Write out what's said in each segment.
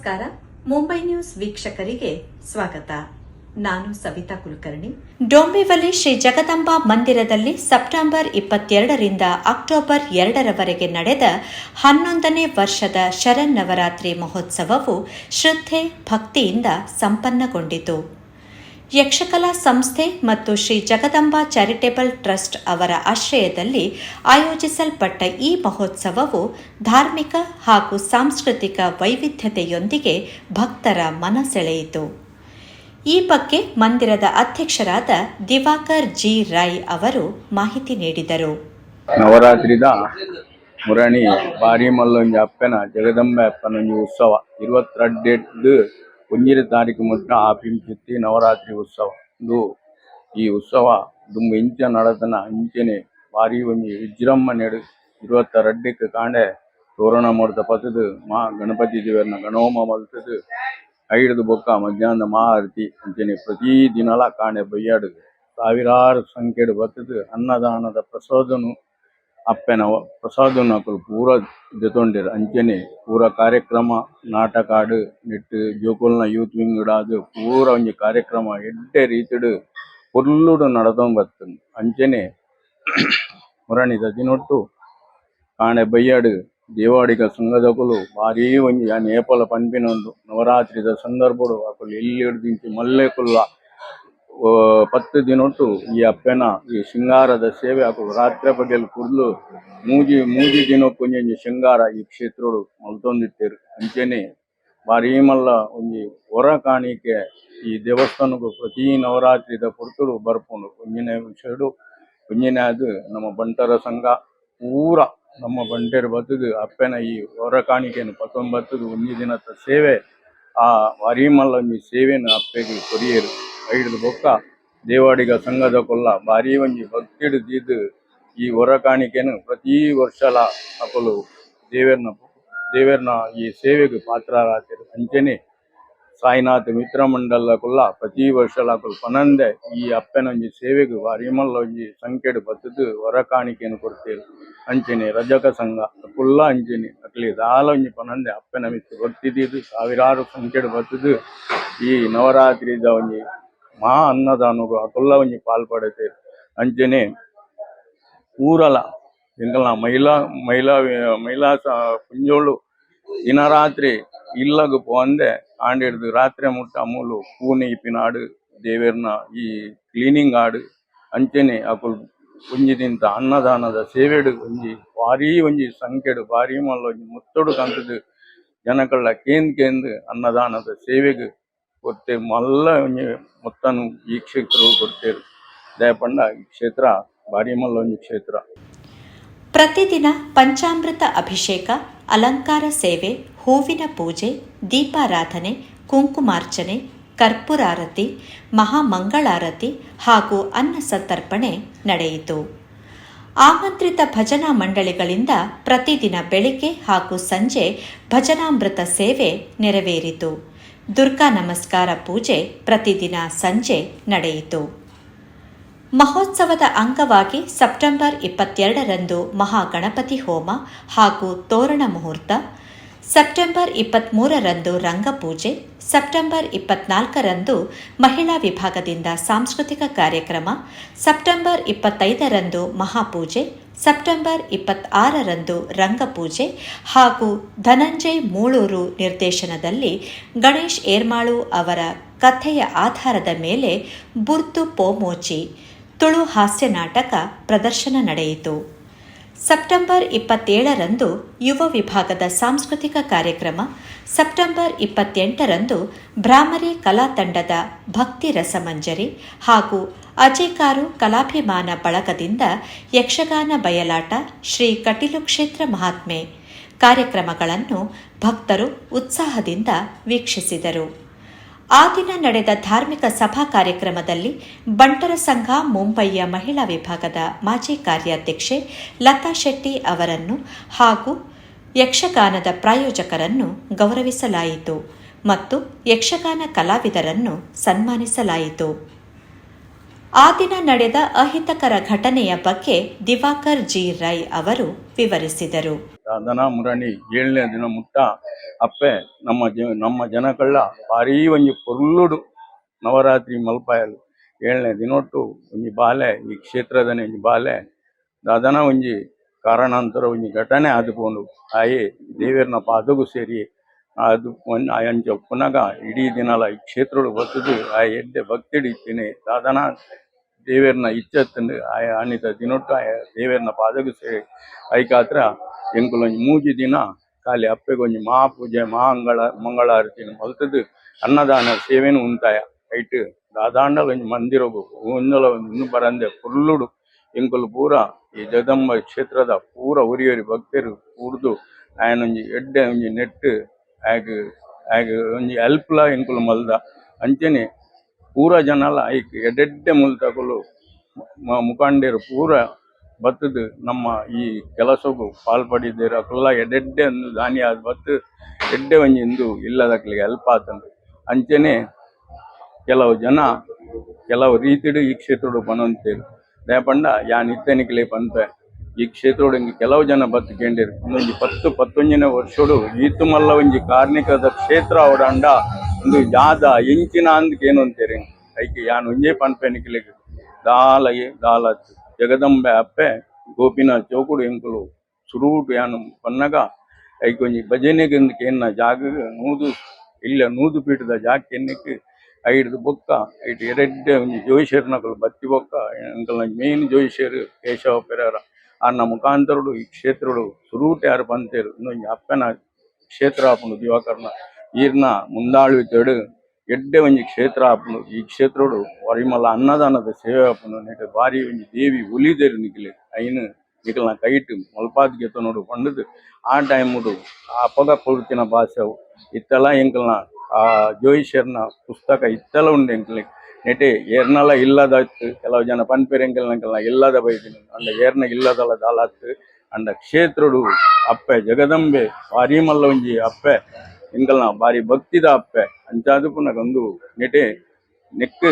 ನಮಸ್ಕಾರ. ಮುಂಬೈ ನ್ಯೂಸ್ ವೀಕ್ಷಕರಿಗೆ ಸ್ವಾಗತ. ನಾನು ಸವಿತಾ ಕುಲಕರ್ಣಿ. ಡೋಂಬಿವಲಿ ಶ್ರೀ ಜಗದಂಬಾ ಮಂದಿರದಲ್ಲಿ ಸೆಪ್ಟೆಂಬರ್ ಇಪ್ಪತ್ತೆರಡರಿಂದ ಅಕ್ಟೋಬರ್ ಎರಡರವರೆಗೆ ನಡೆದ ಹನ್ನೊಂದನೇ ವರ್ಷದ ಶರನ್ನವರಾತ್ರಿ ಮಹೋತ್ಸವವು ಶ್ರದ್ಧೆ, ಭಕ್ತಿಯಿಂದ ಸಂಪನ್ನಗೊಂಡಿತು. ಯಕ್ಷಕಲಾ ಸಂಸ್ಥೆ ಮತ್ತು ಶ್ರೀ ಜಗದಂಬಾ ಚಾರಿಟೇಬಲ್ ಟ್ರಸ್ಟ್ ಅವರ ಆಶ್ರಯದಲ್ಲಿ ಆಯೋಜಿಸಲ್ಪಟ್ಟ ಈ ಮಹೋತ್ಸವವು ಧಾರ್ಮಿಕ ಹಾಗೂ ಸಾಂಸ್ಕೃತಿಕ ವೈವಿಧ್ಯತೆಯೊಂದಿಗೆ ಭಕ್ತರ ಮನಸೆಳೆಯಿತು. ಈ ಬಗ್ಗೆ ಮಂದಿರದ ಅಧ್ಯಕ್ಷರಾದ ದಿವಾಕರ್ ಜಿ ರೈ ಅವರು ಮಾಹಿತಿ ನೀಡಿದರು. ನವರಾತ್ರಿದ ಮುರಣಿ ಬಾರಿ ಮಲ್ಲೊಂಜಿ ಅಪ್ಪನ ಜಗದಂಬೆ ಅಪ್ಪನ ಉತ್ಸವ ಇರುವತ್ತೆರಡು ಒಂಜಿನ ತಾರೀಕು ಮುಟ್ಟ ಆಪಿಂಚಿತ್ತಿ ನವರಾತ್ರಿ ಉತ್ಸವ. ಇದು ಈ ಉತ್ಸವ ದುಂಬು ಇಂಚ ನಡತನ, ಇಂಚನೆ ಬಾರಿ ಒಂಜಿ ವಿಜೃಂಭಣೆಡು ಇರುವತ್ತೆರಡಕ್ಕೆ ಕಾಂಡೆ ತೋರಣ ಮುಹೂರ್ತ ಪತ್ತದು ಮಾ ಗಣಪತಿ ದೇವರನ್ನ ಗಣೋಮ ಮಲ್ತದು ಐಡ್ದು ಬೊಕ್ಕ ಮಧ್ಯಾಹ್ನ ಮಹಾರತಿ ಅಂಚನೆ ಪ್ರತಿ ದಿನಲ ಕಾಂಡೆ ಬೈಯಾಡು ಸಾವಿರಾರು ಸಂಖ್ಯೆಡು ಬತ್ತದು. ಅನ್ನದಾನದ ಪ್ರಸಾದನು ಅಪ್ಪೆನ ಪ್ರಸಾದನ ಅಕುಲು ಪೂರ ದೆತೊಂಡೆರ್ ಅಂಚನೆ ಪೂರ ಕಾರ್ಯಕ್ರಮ ನಾಟಕ ಆಡು ನೆಟ್ಟ್, ಜೋಕುಲ್ನ ಯೂತ್ ವಿಂಗ್ ಆದ್ ಪೂರ ಒಂಜಿ ಕಾರ್ಯಕ್ರಮ ಎಡ್ಡೆ ರೀತಿಡ್ ಪೊರ್ಲುಡು ನಡತೊಂದು ಬರ್ತುಂಡು ಅಂಚನೆ ಮುರಣಿ ದದಿನೊಟ್ಟು ಕಾಣೆ ಬಯ್ಯಾಡು ದೇವಾಡಿಗ ಸಂಘದಕುಲು ಭಾರೀ ಒಂಜಿ ಆ ನೇಪಾಳ ಪನ್ಪಿನೊಂದು ನವರಾತ್ರಿದ ಸಂದರ್ಭಡು ಅಕುಲು ಎಲ್ಲಿ ಹಿಡ್ದಿಂಚಿ ಮಲ್ಲೆಕುಲ್ಲ. ಓ ಪತ್ತು ದಿನೊಟ್ಟು ಈ ಅಪ್ಪೆನ ಈ ಶೃಂಗಾರದ ಸೇವೆ ಹಾಕುದು ರಾತ್ರಿ ಬಗೆಲ್ ಕುರ್ಲು ಮೂಜಿ ಮೂಜಿ ದಿನಕ್ಕೊಂಜಿ ಶೃಂಗಾರ ಈ ಕ್ಷೇತ್ರಡು ಮಲ್ತೊಂದಿತ್ತೇರು. ಅಂಚೆನೆ ಬಾರಿ ಮಲ್ಲ ಒಂಜಿ ಹೊರ ಕಾಣಿಕೆ ಈ ದೇವಸ್ಥಾನಕ್ಕೂ ಪ್ರತಿ ನವರಾತ್ರಿದ ಪುರ್ತುಡು ಬರ್ಪುಂಡು. ಒಂಜಿನ ವಿಷಯಡು ಒಂಜಿನ ಅದು ನಮ್ಮ ಬಂಟರ ಸಂಘ. ಪೂರ ನಮ್ಮ ಬಂಟರು ಬತ್ತದು ಅಪ್ಪೆನ ಈ ಹೊರ ಕಾಣಿಕೆಯನ್ನು ಪತ್ತೊಂಬತ್ತದು ಒಂಜಿ ದಿನದ ಸೇವೆ. ಆ ವಾರಿ ಮಲ್ಲ ಒಂಜಿ ಸೇವೆನ್ ಅಪ್ಪೆಗೆ ಕೊರಿಯರು. ಐಡ್ದು ಬೊಕ್ಕ ದೇವಾಡಿಗ ಸಂಘದ ಕೊಲ್ಲ ಬಾರಿ ಒಂಜಿ ಭಕ್ತಿಡ್ ದೀದ್ ಈ ಹೊರ ಕಾಣಿಕೆನು ಪ್ರತಿ ವರ್ಷಲ ಅಕುಲು ದೇವೆರ್ನ ದೇವೆರ್ನ ಈ ಸೇವೆಗೆ ಪಾತ್ರರಾತಿರು ಅಂಚನೆ ಸಾಯಿನಾಥ್ ಮಿತ್ರ ಮಂಡಲ ಕುಲ್ಲ ಪ್ರತಿ ವರ್ಷಲ ಅಕುಲು ಪನಂದೆ ಈ ಅಪ್ಪನ ಒಂಜಿ ಸೇವೆಗೆ ಬಾರಿ ಮಲ್ಲ ಒಂಜಿ ಸಂಖ್ಯೆಡು ಬತ್ತದು ಹೊರ ಕಾಣಿಕೆಯನ್ನು ಕೊಡ್ತೇರು ಅಂಚನೆ ರಜಕ ಸಂಘ ಕುಲ್ಲ ಅಂಚನೆ ಅಕ್ಲಿ ದಾಲ ಒಂಜಿ ಪನಂದೆ ಅಪ್ಪನ ಮಿತ್ತು ಭಕ್ತಿದೀದು ಸಾವಿರಾರು ಸಂಖ್ಯೆಡು ಬತ್ತದು ಈ ನವರಾತ್ರಿದ ಒಂಜಿ ಮಹಾ ಅನ್ನದಾನಗು ಅಕುಲ್ಲ ಒಂಜಿ ಪಾಲ್ಪಡತೆ ಅಂಚನೆ ಊರಲ ಎಂಕಲ್ನ ಮಹಿಳಾ ಮಹಿಳಾ ಮಹಿಳಾ ಸ- ಕುಂಜೋಳು ದಿನರಾತ್ರಿ ಇಲ್ಲಗು ಪೋಂದೆ ಆಂಡಿಡ್ದು ರಾತ್ರಿ ಮುಟ್ಟ ಅಮೂಲು ಪೂನೆ ಇಪ್ಪಿನಾಡು ದೇವೆರ್ನ ಈ ಕ್ಲೀನಿಂಗ್ ಆಡು ಅಂಚನೆ ಅಕುಲು ಒಂಜಿ ದಿಂತ ಅನ್ನದಾನದ ಸೇವೆಡು ಒಂಜಿ ಭಾರಿ ಒಂಜಿ ಸಂಖ್ಯೆಡು ಭಾರಿ ಮಲ್ಲ ಒಂಜಿ ಮುತ್ತೊಡು ಕಂತದು ಜನಕಳ್ಳ ಕೇಂದ್ ಕೇಂದ್ ಅನ್ನದಾನದ ಸೇವೆಗೆ ಕೊಡ್ತೆ ಮಲ್ಲ ಮೊತ್ತನು ಈ ಕ್ಷೇತ್ರವು ಕೊಡ್ತೇವೆ. ದಯಪಂಡ ಈ ಕ್ಷೇತ್ರ ಭಾರಿ ಮಲ್ಲ ಒಂಜಿ ಕ್ಷೇತ್ರ. ಪ್ರತಿದಿನ ಪಂಚಾಮೃತ ಅಭಿಷೇಕ, ಅಲಂಕಾರ ಸೇವೆ, ಹೂವಿನ ಪೂಜೆ, ದೀಪಾರಾಧನೆ, ಕುಂಕುಮಾರ್ಚನೆ, ಕರ್ಪೂರಾರತಿ, ಮಹಾಮಂಗಳಾರತಿ ಹಾಗೂ ಅನ್ನ ಸಂತರ್ಪಣೆ ನಡೆಯಿತು. ಆಮಂತ್ರಿತ ಭಜನಾ ಮಂಡಳಿಗಳಿಂದ ಪ್ರತಿದಿನ ಬೆಳಿಗ್ಗೆ ಹಾಗೂ ಸಂಜೆ ಭಜನಾಮೃತ ಸೇವೆ ನೆರವೇರಿತು. ದುರ್ಗಾ ನಮಸ್ಕಾರ ಪೂಜೆ ಪ್ರತಿದಿನ ಸಂಜೆ ನಡೆಯಿತು. ಮಹೋತ್ಸವದ ಅಂಗವಾಗಿ ಸೆಪ್ಟೆಂಬರ್ ಇಪ್ಪತ್ತೆರಡರಂದು ಮಹಾಗಣಪತಿ ಹೋಮ ಹಾಗೂ ತೋರಣ ಮುಹೂರ್ತ, ಸೆಪ್ಟೆಂಬರ್ ಇಪ್ಪತ್ತ್ಮೂರರಂದು ರಂಗಪೂಜೆ, ಸೆಪ್ಟೆಂಬರ್ ಇಪ್ಪತ್ನಾಲ್ಕರಂದು ಮಹಿಳಾ ವಿಭಾಗದಿಂದ ಸಾಂಸ್ಕೃತಿಕ ಕಾರ್ಯಕ್ರಮ, ಸೆಪ್ಟೆಂಬರ್ ಇಪ್ಪತ್ತೈದರಂದು ಮಹಾಪೂಜೆ ಸೆಪ್ಟೆಂಬರ್ ಇಪ್ಪತ್ತಾರರಂದು ರಂಗಪೂಜೆ ಹಾಗೂ ಧನಂಜಯ್ ಮೂಳೂರು ನಿರ್ದೇಶನದಲ್ಲಿ ಗಣೇಶ್ ಏರ್ಮಾಳು ಅವರ ಕಥೆಯ ಆಧಾರದ ಮೇಲೆ ಬುರ್ತು ಪೋಮೋಚಿ ತುಳು ಹಾಸ್ಯ ನಾಟಕ ಪ್ರದರ್ಶನ ನಡೆಯಿತು. ಸೆಪ್ಟೆಂಬರ್ ಇಪ್ಪತ್ತೇಳರಂದು ಯುವ ವಿಭಾಗದ ಸಾಂಸ್ಕೃತಿಕ ಕಾರ್ಯಕ್ರಮ, ಸೆಪ್ಟೆಂಬರ್ ಇಪ್ಪತ್ತೆಂಟರಂದು ಭ್ರಾಮರಿ ಕಲಾ ತಂಡದ ಭಕ್ತಿ ರಸಮಂಜರಿ ಹಾಗೂ ಅಜೇಕಾರು ಕಲಾಭಿಮಾನ ಬಳಗದಿಂದ ಯಕ್ಷಗಾನ ಬಯಲಾಟ ಶ್ರೀ ಕಟೀಲು ಕ್ಷೇತ್ರ ಮಹಾತ್ಮೆ. ಕಾರ್ಯಕ್ರಮಗಳನ್ನು ಭಕ್ತರು ಉತ್ಸಾಹದಿಂದ ವೀಕ್ಷಿಸಿದರು. ಆ ದಿನ ನಡೆದ ಧಾರ್ಮಿಕ ಸಭಾ ಕಾರ್ಯಕ್ರಮದಲ್ಲಿ ಬಂಟರ ಸಂಘ, ಮುಂಬಯಿಯ ಮಹಿಳಾ ವಿಭಾಗದ ಮಾಜಿ ಕಾರ್ಯಾಧ್ಯಕ್ಷೆ ಲತಾ ಶೆಟ್ಟಿ ಅವರನ್ನು ಹಾಗೂ ಯಕ್ಷಗಾನದ ಪ್ರಾಯೋಜಕರನ್ನು ಗೌರವಿಸಲಾಯಿತು ಮತ್ತು ಯಕ್ಷಗಾನ ಕಲಾವಿದರನ್ನು ಸನ್ಮಾನಿಸಲಾಯಿತು. ಆ ದಿನ ನಡೆದ ಅಹಿತಕರ ಘಟನೆಯ ಬಗ್ಗೆ ದಿವಾಕರ್ ಜಿ ರೈ ಅವರು ವಿವರಿಸಿದರು. ಮುರಣಿ ಏಳನೇ ದಿನ ಮುಟ್ಟ ಅಪ್ಪೆ, ನಮ್ಮ ನಮ್ಮ ಜನಕಳ್ಳ ಭಾರೀ ಒಂಜಿ ಪೊರ್ಲುಡು ನವರಾತ್ರಿ ಮಲ್ಪಾಯಲು. ಏಳನೇ ದಿನೊಟ್ಟು ಒಂಜಿ ಬಾಲೆ, ಈ ಕ್ಷೇತ್ರದನೆ ಒಂಜಿ ಬಾಲೆ, ದಾದನ ಒಂಜಿ ಕಾರಣಾಂತರ ಒಂಜಿ ಘಟನೆ ಆದುಕೊಂಡು ಆಯಿ ದೇವೇರ್ನ ಪಾದಗೂ ಸೇರಿ ಅದು ಅಂಚ ಪುನಗ ಇಡೀ ದಿನಲ ಈ ಕ್ಷೇತ್ರಡು ಬರ್ತದೆ ಆ ಎಡ್ಡೆ ಭಕ್ತಿಡು ಇತ್ತಿನಿ ದಾದನ ದೇವೇರ್ನ ಇಚ್ಚತ್ತಂದು ಆಯ ಅನಿತ ದಿನೊಟ್ಟು ಆಯ ದೇವೇರ್ನ ಪಾದಗೂ ಸೇರಿ ಐಕಾತ್ರ ಎಂಕುಲೊಂಜಿ ಮೂಜಿ ದಿನ ಖಾಲಿ ಅಪ್ಪೆಗೊಂಜಿ ಮಹಾಪೂಜೆ, ಮಹಾಂಗಳ ಮಂಗಳಾರತಿನ ಮಲ್ತದು ಅನ್ನದಾನ ಸೇವೆನು ಉಂತಾಯ. ಐಟ್ ದಾದಾಂಡಲ ಒಂಜಿ ಮಂದಿರಗು ಒಂದಲ ಇನ್ನು ಬರಂದೆ ಫುಲ್ಲುಡು ಎಂಕುಲು ಪೂರ ಈ ಜಗದಂಬ ಕ್ಷೇತ್ರದ ಪೂರ ಉರಿಯರಿ ಭಕ್ತರು ಕೂಡ್ದು ಆಯನೊಂಜಿ ಎಡ್ಡೆ ಒಂಜಿ ನೆಟ್ ಆಗ್ ಆಗ್ ಒಂಜಿ ಅಲ್ಪಲ ಎಂಕುಲು ಮಲ್ದ. ಅಂಚನೆ ಪೂರ ಜನಲ ಐಕ್ ಎಡ್ಡೆಡ್ಡೆ ಮುಲ್ತಕುಲು ಮ- ಮುಖಂಡರು ಪೂರ ಬತ್ತದು ನಮ್ಮ ಈ ಕೆಲಸಕ್ಕೂ ಪಾಲ್ಪಡಿದ್ದೀರ ಕುಲ್ಲ ಎಡ್ಡೆಡ್ಡೆ ಉಂದು ದಾನಿ ಆದ್ ಬತ್ತು ಎಡ್ಡೆ ಒಂಜಿ ಇಂದು ಇಲ್ಲದಕ್ಲಿಗೆ ಹೆಲ್ಪ್ ಆತಂದು. ಅಂಚನೆ ಕೆಲವು ಜನ ಕೆಲವು ರೀತಿಡು ಈ ಕ್ಷೇತ್ರಡು ಪನೊಂತೇರು. ರೇಪಂಡ ಯಾನ್ ಇತ್ತನಿಕ್ಲೆ ಬಂತ ಈ ಕ್ಷೇತ್ರಡು ಇಂಗೆ ಕೆಲವು ಜನ ಬದುಕೇಂಡಿರು ಒಂದೊಂದು ಪತ್ತು, ಪತ್ತೊಂಜನೇ ವರ್ಷಡು ಈತು ಮಲ್ಲ ಒಂಜಿ ಕಾರ್ಣಿಕದ ಕ್ಷೇತ್ರ ಅವಡಂಡ ಒಂದು ಜಾದ ಎಂಚಿನ ಅಂದ್ಕೆ ಏನು ಅಂತೀರಿ? ಐಕೆ ಯಾನ್ ಒಂಜೇ ಪನ್ಪೆ ನಿಕ್ಲಿಗೆ ದಾಲ ದಾಲತ್, ಜಗದಂಬೆ ಅಪ್ಪೆ, ಗೋಪಿನ ಚೌಕುಡು ಎಂಕುಲು ಸುರೂಟು ಯಾನು ಪನ್ನಗ. ಐಕೆ ಒಂಜಿ ಭಜನೆಗೆ ಏನ ಜಾಗ ನೂದು, ಇಲ್ಲ ನೂದು ಪೀಠದ ಜಾಗ ಎನ್ನಿಕ್ಕೆ ಐಡ್ದು ಬೊಕ್ಕ ಐಟ್ ಎರಡ್ಡೆ ಒಂಜಿ ಜೋಯಿಷರ್ನಕಲು ಬತ್ತಿ ಬೊಕ್ಕ, ಎಂಕಲ್ನ ಮೇನ್ ಜೋಯಿಷರು ಕೇಶವ ಪೆರಾರ. ಅನ್ನ ಮುಖಾಂತರಡು ಈ ಕ್ಷೇತ್ರಡು ಸುರೂಟ ಯಾರು ಬಂತೇರು ಇನ್ನೊಂಜಿ ಅಪ್ಪನ ಕ್ಷೇತ್ರ ಆಪುಂಡು ದಿವಾಕರ್ನ. ಈರ್ನ ಮುಂದಾಳುವಿ ತೆಡು ಎಡ್ಡೆ ಒಂಜಿ ಕ್ಷೇತ್ರ ಆಪುಂಡು ಈ ಕ್ಷೇತ್ರಡು ವರಿಮಲ್ಲ ಅನ್ನದಾನದ ಸೇವೆ ಆಪುಂಡು ನೆಟ್ ಬಾರಿ ಒಂಜಿ ದೇವಿ ಒಲಿದೇರು ನಿಕ್ಲೆ ಐನು ನಿಕಲ್ನ ಕೈಟ್ ಮಲ್ಪಾದ್ ಗೆತನೋಡು ಪಂಡದು ಆ ಟೈಮುಡು ಆ ಅಪಗ ಕೊಡ್ತಿನ ಭಾಷೆವು ಇತ್ತೆಲ್ಲ ಎಂಕಲ್ನ ಆ ಜೋಯಿಷರ್ನ ಪುಸ್ತಕ ಇತ್ತೆಲ್ಲ ಉಂಡು ಎಂಕಲ್ಗೆ ನೆಟೆ ಏರ್ನಲ ಇಲ್ಲದ ಇತ್ತು ಕೆಲವು ಜನ ಪನ್ಪೇರು ಎಂಕಲ್ನಂಕಲ್ನ ಇಲ್ಲದ ಬೈದಿನ ಅಂಡ ಏರ್ನ ಇಲ್ಲದಲ್ಲ ದಾಲತ್ತು ಅಂಡ ಕ್ಷೇತ್ರಡು ಅಪ್ಪೆ ಜಗದಂಬೆ ಭಾರಿ ಮಲ್ಲ ಒಂಜಿ ಅಪ್ಪೆ ಎಂಕಲ್ನ ಬಾರಿ ಭಕ್ತಿದ ಅಪ್ಪೆ ಅಂಚಾದು ಪುನಗ ಒಂದು ನೆಟೆ ನೆಕ್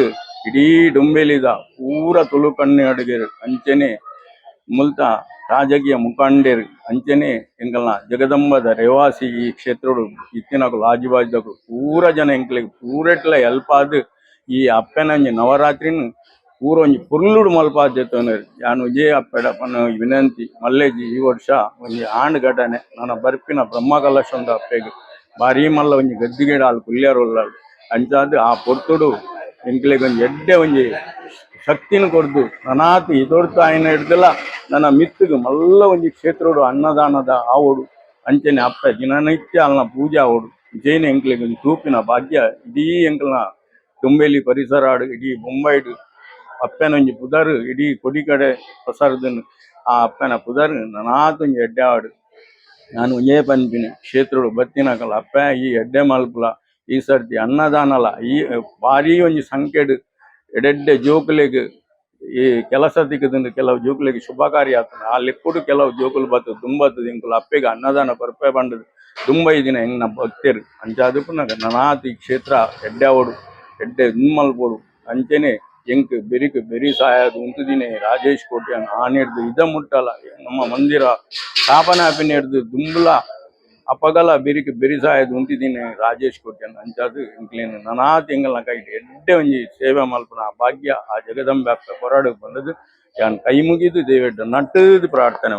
ಇಡೀ ಡೊಂಬೆಲಿದ ಪೂರ ತುಳುಕಣ್ಣೆ ಅಡುಗೆರು. ಅಂಚನೆ ಮುಲ್ತ ರಾಜಕೀಯ ಮುಖಂಡರು. ಅಂಚನೆ ಎಂಕಲ್ನ ಜಗದಂಬದ ರೇವಾಸಿ ಈ ಕ್ಷೇತ್ರಡು ಇತ್ತಿನಕು ಆಜುಬಾಜುದಕು ಪೂರ ಜನ ಎಂಕ್ಲಿಗೆ ಪೂರೆಟ್ಲ ಹೆಲ್ಪ್ ಆದ್ ಈ ಅಪ್ಪೆನ ಒಂಜಿ ನವರಾತ್ರಿನ ಪೂರ ಒಂಜಿ ಪುರ್ಲುಡು ಮಲ್ಪಾದ್ ಜೆತ್ತೋನರು ಯಾನು ವಿಜಯ ಅಪ್ಪೆಡ ಪನ್ನ ವಿನಂತಿ ಮಲ್ಲೇಜಿ ಈ ವರ್ಷ ಒಂಜಿ ಆಂಡ್ ಘಟನೆ. ನನ್ನ ಬರ್ಪಿನ ಬ್ರಹ್ಮ ಕಲಶೊಂದು ಅಪ್ಪೆಗೆ. ಭಾರಿ ಮಲ್ಲ ಒಂಜಿ ಗದ್ದಿಗೆಡ ಅಲ್ಲಿ ಕುಲ್ಯಾರೊಲ್ಲಾಳು ಅಂಚಾದ್ ಆ ಪೊರ್ತುಡು ಎಂಕ್ಲೆಗ್ ಒಂಜಿ ಎಡ್ಡೆ ಒಂಜಿ ಶಕ್ತಿನ ಕೊರ್ದು ನನಾತ್ ಇದೊರ್ತು ಆಯ್ನ ನನ್ನ ಮಿತ್ತುಗು ಮಲ್ಲ ಒಂಜಿ ಕ್ಷೇತ್ರಡು ಅನ್ನದಾನದ ಆವೋಡು ಅಂಚನೆ ಅಪ್ಪ ದಿನನಿತ್ಯ ಅಲ್ನ ಪೂಜೆ ಆವೋಡು ಜೈನ ಎಂಕ್ಲೆಗ್ ಒಂಜಿ ತೂಪಿನ ಭಾಗ್ಯ ಇಡೀ ಎಂಕ್ಲನ ತುಂಬೆಲಿ ಪರಿಸರ ಆಡು, ಇಡೀ ಬೊಂಬೈಡು. ಅಪ್ಪನ ಒಂಜಿ ಪುದರ್, ಇಡೀ ಕೊಡಿ ಕಡೆ ಪ್ರಸಾರದನ್ ಆ ಅಪ್ಪನ ಪುದರ್ ನನಾತೊಂಜಿ ಎಡ್ಡೆ ಆಡು ನಾನು ಒಂಜೇ ಪನ್ಪಿನ ಕ್ಷೇತ್ರಡು ಬತ್ತಿನಕಲ ಅಪ್ಪ, ಈ ಎಡ್ಡೆ ಮಲ್ಪುಲ, ಈ ಸರ್ತಿ ಅನ್ನದಾನಲ, ಈ ಭಾರಿ ಒಂದು ಸಂಖ್ಯೆಡ್ ಎಡೆಡ್ಡೆ ಜೋಕುಲೆಗ್, ಈ ಕೆಲಸ ತಿಕ್ಕದಿಂದ ಕೆಲವು ಜೋಕುಲೆಗ್ ಶುಭಕಾರಿ ಆಗ್ತದೆ. ಆ ಲೆಕ್ಕುಡು ಕೆಲವು ಜೋಕುಲು ಬತ್ತು ತುಂಬತ್ತು ಇಂಕುಲು ಅಪ್ಪೆಗೆ ಅನ್ನದಾನ ಪರ್ಪೆ ಬಂಡದು ತುಂಬ ದಿನ ನಮ್ಮ ಭಕ್ತರು ಅಂಚಾದಕ್ಕೂ ನಗ ಕ್ಷೇತ್ರ, ಎಡ್ಡೆ ಅವಡು ಎಡ್ಡೆ ನಿಮ್ಮಲ್ಪೋಡು ಅಂಚೆನೆ ಎಂಕ್ ಬೆರಿಕ್ ಬೆರಿ ಸಾಯದ್ ಉಂತುದಿನೆ ರಾಜೇಶ್ ಕೋಟೆ ಆನೆಡ್ದು ಇದ ಮುಟ್ಟಲ್ಲ ನಮ್ಮ ಮಂದಿರ ಸ್ಥಾಪನೆ ಆಪಿನ ಹಿಡ್ದು ದುಂಬುಲ ಅಪಗಲ ಬಿರಿಕ್ ಬೆರಿ ಸಾಯೋದು ಉಂತಿದ್ದೀನಿ ರಾಜೇಶ್ ಕೋಟೆ ಅಂಚಾದು ಇಂಕ್ಲೇನು ನನಾ ತಿಂಗಳ ಕೈಟ್ ಎಡ್ಡೆ ಒಂಜಿ ಸೇವೆ ಮಲ್ಪನ ಆ ಭಾಗ್ಯ ಆ ಜಗದಂಬೆ ಅಪ್ಪ ಬಂದದ್ದು. ಕೈ ಮುಗಿದು ದೇವೆಡ್ಡ ನಟ್ಟದು ಪ್ರಾರ್ಥನೆ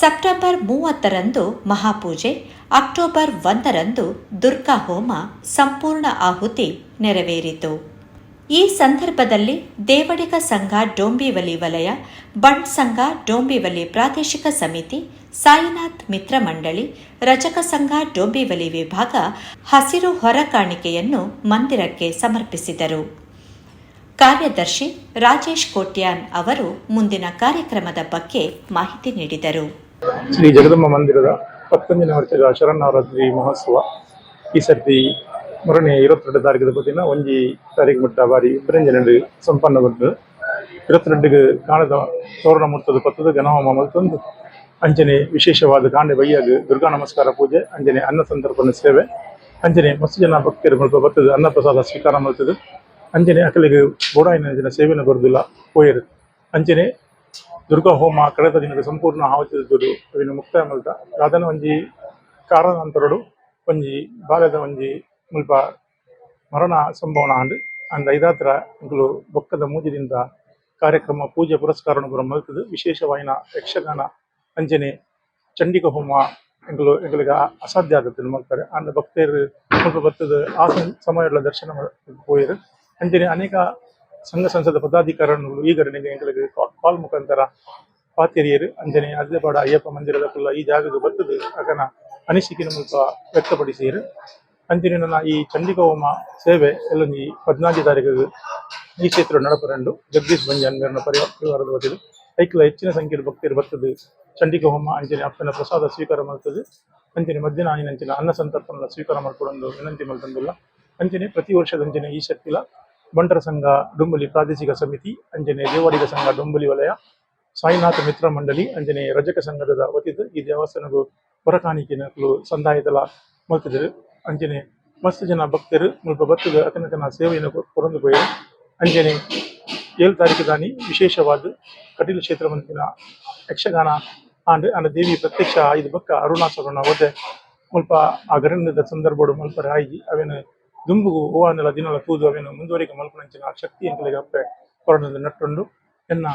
ಸೆಪ್ಟೆಂಬರ್ ಮೂವತ್ತರಂದು ಮಹಾಪೂಜೆ, ಅಕ್ಟೋಬರ್ ಒಂದರಂದು ದುರ್ಗಾ ಹೋಮ ಸಂಪೂರ್ಣ ಆಹುತಿ ನೆರವೇರಿತು. ಈ ಸಂದರ್ಭದಲ್ಲಿ ದೇವಡಿಗ ಸಂಘ ಡೋಂಬಿವಲಿ ವಲಯ ಬಂಡ್ ಸಂಘ ಡೋಂಬಿವಲಿ ಪ್ರಾದೇಶಿಕ ಸಮಿತಿ, ಸಾಯಿನಾಥ್ ಮಿತ್ರ ಮಂಡಳಿ, ರಜಕ ಸಂಘ ಡೋಂಬಿವಲಿ ವಿಭಾಗ ಹಸಿರು ಹೊರ ಕಾಣಿಕೆಯನ್ನು ಮಂದಿರಕ್ಕೆ ಸಮರ್ಪಿಸಿದರು. ಕಾರ್ಯದರ್ಶಿ ರಾಜೇಶ್ ಕೋಟ್ಯಾನ್ ಅವರು ಮುಂದಿನ ಕಾರ್ಯಕ್ರಮದ ಬಗ್ಗೆ ಮಾಹಿತಿ ನೀಡಿದರು. ಶ್ರೀ ಜಗದಮ್ಮ ಮಂದಿರದ ಹತ್ತೊಂದನೇ ವರ್ಷದ ಶರನ್ನವರಾತ್ರಿ ಮಹೋತ್ಸವ. ಈ ಸರ್ತಿ ಮೊರನೆ ಇರುವತ್ತೆರಡು ತಾರೀಕು ಪತ್ತಿನ ಒಂಜಿ ತಾರೀಕು ಮುಟ್ಟ ಬಾರಿ ಬಿರಂಜನಡು ಸಂಪನ್ನಗೊಂಡು ಇರುವತ್ತೆರಡುಗೆ ಕಾಣದ ತೋರಣ ಮುಟ್ಟದ ಪತ್ತದ ಗನಹೋಮ ಮಲ್ತೊಂದು ಅಂಜನೆ ವಿಶೇಷವಾದ ಕಾಂಡೆ ಬೈಯಾಗ ದುರ್ಗಾ ನಮಸ್ಕಾರ ಪೂಜೆ, ಅಂಜನೆ ಅನ್ನ ಸಂದರ್ಭನ ಸೇವೆ, ಅಂಜನೆ ಮಸ್ತ್ ಜನ ಭಕ್ತರು ಮುಲ್ಪ ಬರ್ತದೆ ಅನ್ನ ಪ್ರಸಾದ ಸ್ವೀಕಾರ ಮಾಡ್ತದೆ. ಅಂಜನೆ ಅಕಲಿಗೆ ಬೋಡಾಯಿನ ಜನ ಸೇವೆನ ಕೊರದಿಲ್ಲ ಹೋಯರು ಅಂಜನೆ ದುರ್ಗಾ ಹೋಮ ಕಳೆದ ದಿನದ ಸಂಪೂರ್ಣ ಆವತಿದ್ದು ಅವಿನ ಮುಕ್ತಾಯ ಮಲ್ತ ಅದನ್ನು ಒಂಜಿ ಕಾರಣಾಂತರಡು, ಒಂಜಿ ಬಾಲ್ಯದ ಒಂಜಿ ಮುಲ್ಪ ಮರಣ ಸಂಭವನ ಅಂಡ್ ಐದಾತ್ರ ಇಂಕುಲು ಬೊಕ್ಕದ ಮೂಜಿದಿಂದ ಕಾರ್ಯಕ್ರಮ ಪೂಜೆ ಪುರಸ್ಕಾರ ಪುರ ಮಲ್ತದು ವಿಶೇಷವಾಯಿನ ಯಕ್ಷಗಾನ, ಅಂಜನೆ, ಚಂಡಿಕ ಹೋಮ ಎಂಕುಲು ಎಂಗಳಿಗೆ ಅಸಾಧ್ಯ ಆಗುತ್ತೆ ಮಲ್ತಾರೆ. ಅಂಡ್ ಭಕ್ತರು ಮುಲ್ಪ ಬರ್ತದ ಆ ಸಂ- ಸಮಯದ ದರ್ಶನ ಪೋಯಿರು ಅಂಜನೆ ಅನೇಕ ಸಂಘ ಸಂಸದ ಪದಾಧಿಕಾರಿಗಳು ಈ ಘಟನೆಗೆ ಎಂಕುಲಿಗೆ ಕಾಲ್ ಮುಖಾಂತರ ಪಾತೆರಿಯರು. ಅಂಜನೆ ಅಜ್ಜಪಾಡ ಅಯ್ಯಪ್ಪ ಮಂದಿರದ ಕುಲ್ಲ ಈ ಜಾಗಕ್ಕೆ ಬರ್ತದೆ ಅಗನ ಅನಿಸಿಕೆನ ಮುಲ್ಪ ವ್ಯಕ್ತಪಡಿಸಿರು. ನನ್ನ ಈ ಚಂಡಿಕ ಹೋಮ ಸೇವೆ ಈ ಹದಿನಾಲ್ಕು ತಾರೀಕು ಈ ಕ್ಷೇತ್ರ ನಡಪರಂಡು ಜಗದೀಶ್ ಬಂಜಾನ್ ಮೇರನ ಪರಿವಾರ ಪರಿವಾರದ ವತಿದು ಐಕ್ಲ ಹೆಚ್ಚಿನ ಸಂಖ್ಯೆಯ ಭಕ್ತರು ಬರ್ತದೆ ಚಂಡಿಕ ಹೋಮ ಅಂಜನೆ ಅಪ್ಪನ ಪ್ರಸಾದ ಸ್ವೀಕಾರ ಮಾಡ್ತದೆ ಅಂಚನೆ ಮಧ್ಯಾಹ್ನ ಆಯ್ನಂಚಿನ ಅನ್ನ ಸಂತರ್ಪನ ಸ್ವೀಕಾರ ಮಾಡ್ಕೊಂಡು ವಿನಂತಿ ಮಾಡ್ತಂದಿಲ್ಲ ಅಂಚನೆ ಪ್ರತಿ ವರ್ಷದ ಅಂಚನೆ ಈ ಶಕ್ತಿಲ. ಬಂಟರ ಸಂಘ, ಡುಂಬಲಿ ಪ್ರಾದೇಶಿಕ ಸಮಿತಿ ಅಂಜನೆ ದೇವಾಡಿಗ ಸಂಘ, ಡುಂಬಲಿ ವಲಯ, ಸಾಯಿನಾಥ ಮಿತ್ರ ಮಂಡಳಿ ಅಂಜನೆ ರಜಕ ಸಂಘದ ವತಿದು ಈ ದೇವಸ್ಥಾನಗೂ ಹೊರಕಾಣಿಕೆನಗಳು ಸಂದಾಯದಲ ಮಲ್ತಿದ್ರು ಅಂಜನೆ. ಮಸ್ತ್ ಜನ ಭಕ್ತರು ಮುಲ್ಪ ಬತ್ತದ ಅಕನಕನ ಸೇವೆಯನ್ನು ಕೊರಂದು ಪೋಯ ಅಂಜನೆ, ಏಳು ತಾರೀಕು ದಾನಿ, ವಿಶೇಷವಾದ ಕಟೀಲು ಕ್ಷೇತ್ರ ಮಂದಿನ ಯಕ್ಷಗಾನ, ಆಂಡ್ ಅಂಡ ದೇವಿ ಪ್ರತ್ಯಕ್ಷ ಐದು ಬಕ್ಕ ಅರುಣಾಸುರನ ಒದ್ದೆ ಮುಲ್ಪ ಆ ಗರಣ್ಣದ ಸಂದರ್ಭಡು ಮುಲ್ಪ ರಾಯಿ ಅವೇನು ದುಂಬುಗು ಹೂವನ್ನೆಲ್ಲ ದಿನಲ ತೂದು ಅವೇನು ಮುಂದುವರಿಕೆ ಮಲ್ಪನಂಚಿನ ಶಕ್ತಿ ಅಂತಲೇ ಅಪ್ಪೆ. ಕೊರಡದ ನಟ್ಟೊಂಡು, ಎನ್ನ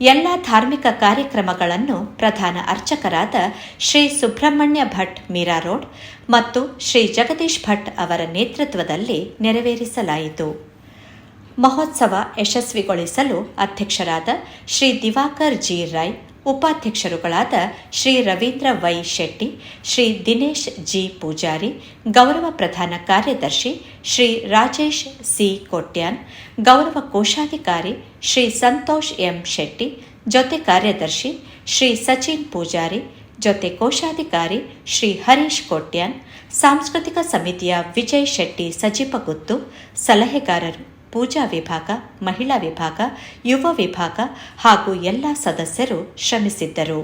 ಎಲ್ಲ ಧಾರ್ಮಿಕ ಕಾರ್ಯಕ್ರಮಗಳನ್ನು ಪ್ರಧಾನ ಅರ್ಚಕರಾದ ಶ್ರೀ ಸುಬ್ರಹ್ಮಣ್ಯ ಭಟ್ ಮೀರಾ ರೋಡ್ ಮತ್ತು ಶ್ರೀ ಜಗದೀಶ್ ಭಟ್ ಅವರ ನೇತೃತ್ವದಲ್ಲಿ ನೆರವೇರಿಸಲಾಯಿತು. ಮಹೋತ್ಸವ ಯಶಸ್ವಿಗೊಳಿಸಲು ಅಧ್ಯಕ್ಷರಾದ ಶ್ರೀ ದಿವಾಕರ್ ಜಿ ರೈ ಉಪಾಧ್ಯಕ್ಷರುಗಳಾದ ಶ್ರೀ ರವೀಂದ್ರ ವೈ ಶೆಟ್ಟಿ, ಶ್ರೀ ದಿನೇಶ್ ಜಿ ಪೂಜಾರಿ, ಗೌರವ ಪ್ರಧಾನ ಕಾರ್ಯದರ್ಶಿ ಶ್ರೀ ರಾಜೇಶ್ ಸಿ ಕೊಟ್ಯಾನ್, ಗೌರವ ಕೋಶಾಧಿಕಾರಿ ಶ್ರೀ ಸಂತೋಷ್ ಎಂ ಶೆಟ್ಟಿ, ಜೊತೆ ಕಾರ್ಯದರ್ಶಿ ಶ್ರೀ ಸಚಿನ್ ಪೂಜಾರಿ, ಜೊತೆ ಕೋಶಾಧಿಕಾರಿ ಶ್ರೀ ಹರೀಶ್ ಕೊಟ್ಯಾನ್, ಸಾಂಸ್ಕೃತಿಕ ಸಮಿತಿಯ ವಿಜಯ್ ಶೆಟ್ಟಿ ಸಜಿಪಗುತ್ತು, ಸಲಹೆಗಾರರು. ಪೂಜಾ ವಿಭಾಗ, ಮಹಿಳಾ ವಿಭಾಗ, ಯುವ ವಿಭಾಗ ಹಾಗೂ ಎಲ್ಲ ಸದಸ್ಯರು ಶ್ರಮಿಸಿದ್ದರು.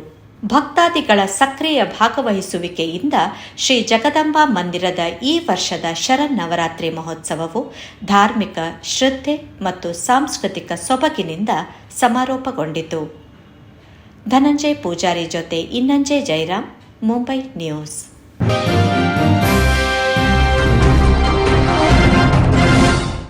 ಭಕ್ತಾದಿಗಳ ಸಕ್ರಿಯ ಭಾಗವಹಿಸುವಿಕೆಯಿಂದ ಶ್ರೀ ಜಗದಂಬಾ ಮಂದಿರದ ಈ ವರ್ಷದ ಶರನ್ನವರಾತ್ರಿ ಮಹೋತ್ಸವವು ಧಾರ್ಮಿಕ ಶ್ರದ್ಧೆ ಮತ್ತು ಸಾಂಸ್ಕೃತಿಕ ಸೊಬಗಿನಿಂದ ಸಮಾರೋಪಗೊಂಡಿತು. ಧನಂಜಯ್ ಪೂಜಾರಿ ಜೊತೆ ಇನ್ನಂಜೆ ಜೈರಾಮ್ ಮುಂಬೈ ನ್ಯೂಸ್.